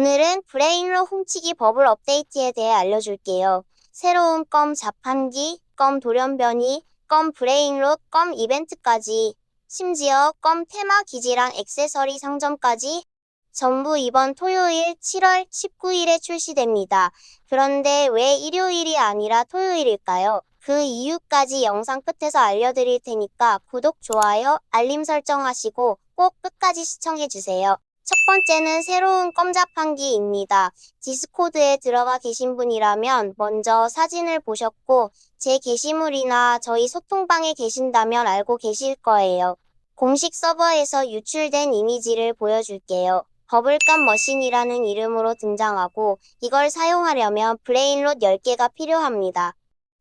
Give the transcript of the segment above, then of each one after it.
오늘은 브레인로 훔치기 버블 업데이트에 대해 알려줄게요. 새로운 껌 자판기, 껌 돌연변이, 껌 브레인로, 껌 이벤트까지, 심지어 껌 테마 기지랑 액세서리 상점까지 전부 이번 토요일 7월 19일에 출시됩니다. 그런데 왜 일요일이 아니라 토요일일까요? 그 이유까지 영상 끝에서 알려드릴 테니까 구독, 좋아요, 알림 설정하시고 꼭 끝까지 시청해주세요. 첫 번째는 새로운 껌 자판기입니다. 디스코드에 들어가 계신 분이라면 먼저 사진을 보셨고 제 게시물이나 저희 소통방에 계신다면 알고 계실 거예요. 공식 서버에서 유출된 이미지를 보여줄게요. 버블껌 머신이라는 이름으로 등장하고 이걸 사용하려면 브레인롯 10개가 필요합니다.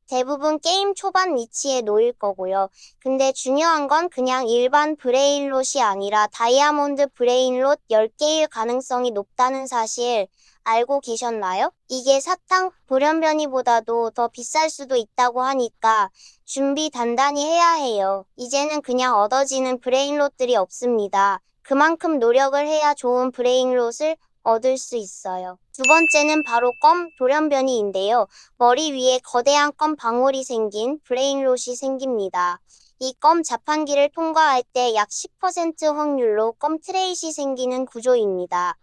대부분 게임 초반 위치에 놓일 거고요. 근데 중요한 건 그냥 일반 브레인롯이 아니라 다이아몬드 브레인롯 10개일 가능성이 높다는 사실 알고 계셨나요? 이게 사탕 돌연변이보다도 더 비쌀 수도 있다고 하니까 준비 단단히 해야 해요. 이제는 그냥 얻어지는 브레인롯들이 없습니다. 그만큼 노력을 해야 좋은 브레인롯을 얻을 수 있어요. 두 번째는 바로 껌 돌연변이인데요. 머리 위에 거대한 껌 방울이 생긴 브레인롯이 생깁니다. 이 껌 자판기를 통과할 때 약 10% 확률로 껌 트레이시 생기는 구조입니다.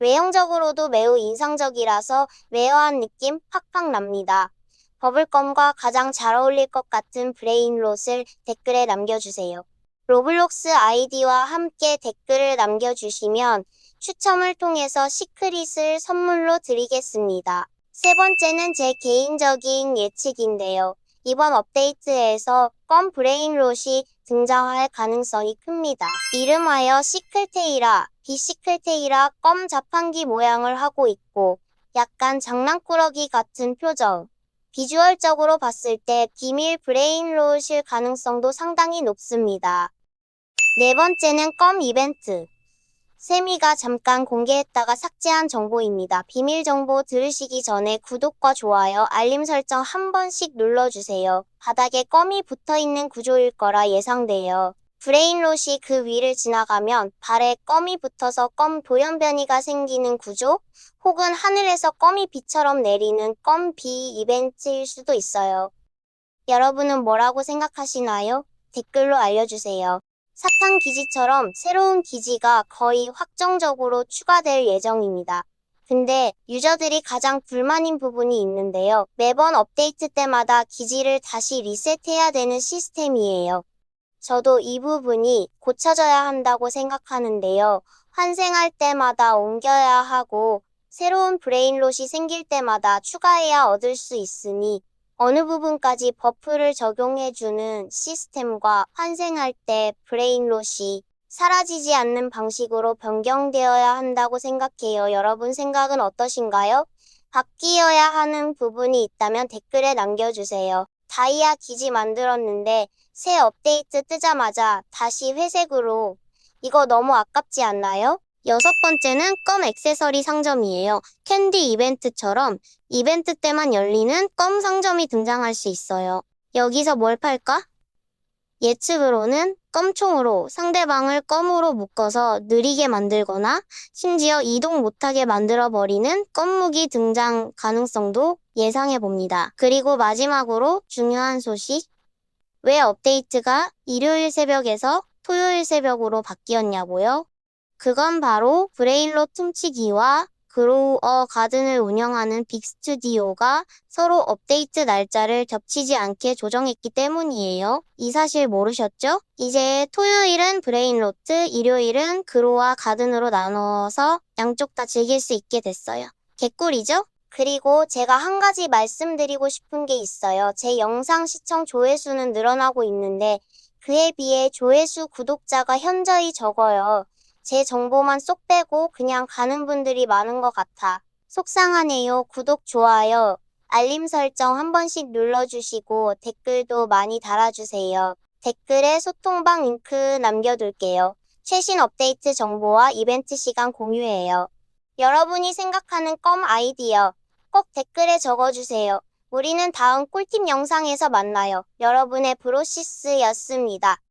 외형적으로도 매우 인상적이라서 레어한 느낌 팍팍 납니다. 버블껌과 가장 잘 어울릴 것 같은 브레인롯을 댓글에 남겨주세요. 로블록스 아이디와 함께 댓글을 남겨주시면 추첨을 통해서 시크릿을 선물로 드리겠습니다. 세 번째는 제 개인적인 예측인데요. 이번 업데이트에서 껌 브레인롯이 등장할 가능성이 큽니다. 이름하여 시클테이라, 비시클테이라 껌 자판기 모양을 하고 있고 약간 장난꾸러기 같은 표정. 비주얼적으로 봤을 때 비밀 브레인롯일 가능성도 상당히 높습니다. 네 번째는 껌 이벤트. 세미가 잠깐 공개했다가 삭제한 정보입니다. 비밀 정보 들으시기 전에 구독과 좋아요, 알림 설정 한 번씩 눌러주세요. 바닥에 껌이 붙어 있는 구조일 거라 예상돼요. 브레인롯이 그 위를 지나가면 발에 껌이 붙어서 껌 돌연변이가 생기는 구조? 혹은 하늘에서 껌이 비처럼 내리는 껌비 이벤트일 수도 있어요. 여러분은 뭐라고 생각하시나요? 댓글로 알려주세요. 사탕 기지처럼 새로운 기지가 거의 확정적으로 추가될 예정입니다. 근데 유저들이 가장 불만인 부분이 있는데요. 매번 업데이트 때마다 기지를 다시 리셋해야 되는 시스템이에요. 저도 이 부분이 고쳐져야 한다고 생각하는데요. 환생할 때마다 옮겨야 하고 새로운 브레인롯이 생길 때마다 추가해야 얻을 수 있으니 어느 부분까지 버프를 적용해주는 시스템과 환생할 때 브레인롯이 사라지지 않는 방식으로 변경되어야 한다고 생각해요. 여러분 생각은 어떠신가요? 바뀌어야 하는 부분이 있다면 댓글에 남겨주세요. 다이아 기지 만들었는데 새 업데이트 뜨자마자 다시 회색으로 이거 너무 아깝지 않나요? 여섯 번째는 껌 액세서리 상점이에요. 캔디 이벤트처럼 이벤트 때만 열리는 껌 상점이 등장할 수 있어요. 여기서 뭘 팔까? 예측으로는 껌총으로 상대방을 껌으로 묶어서 느리게 만들거나 심지어 이동 못하게 만들어버리는 껌무기 등장 가능성도 예상해 봅니다. 그리고 마지막으로 중요한 소식. 왜 업데이트가 일요일 새벽에서 토요일 새벽으로 바뀌었냐고요? 그건 바로 브레인롯 훔치기와 그로우어 가든을 운영하는 빅스튜디오가 서로 업데이트 날짜를 겹치지 않게 조정했기 때문이에요. 이 사실 모르셨죠? 이제 토요일은 브레인로트, 일요일은 그로와 가든으로 나눠서 양쪽 다 즐길 수 있게 됐어요. 개꿀이죠? 그리고 제가 한 가지 말씀드리고 싶은 게 있어요. 제 영상 시청 조회수는 늘어나고 있는데 그에 비해 조회수 구독자가 현저히 적어요. 제 정보만 쏙 빼고 그냥 가는 분들이 많은 것 같아. 속상하네요. 구독, 좋아요, 알림 설정 한 번씩 눌러주시고 댓글도 많이 달아주세요. 댓글에 소통방 링크 남겨둘게요. 최신 업데이트 정보와 이벤트 시간 공유해요. 여러분이 생각하는 껌 아이디어 꼭 댓글에 적어주세요. 우리는 다음 꿀팁 영상에서 만나요. 여러분의 브로시스였습니다.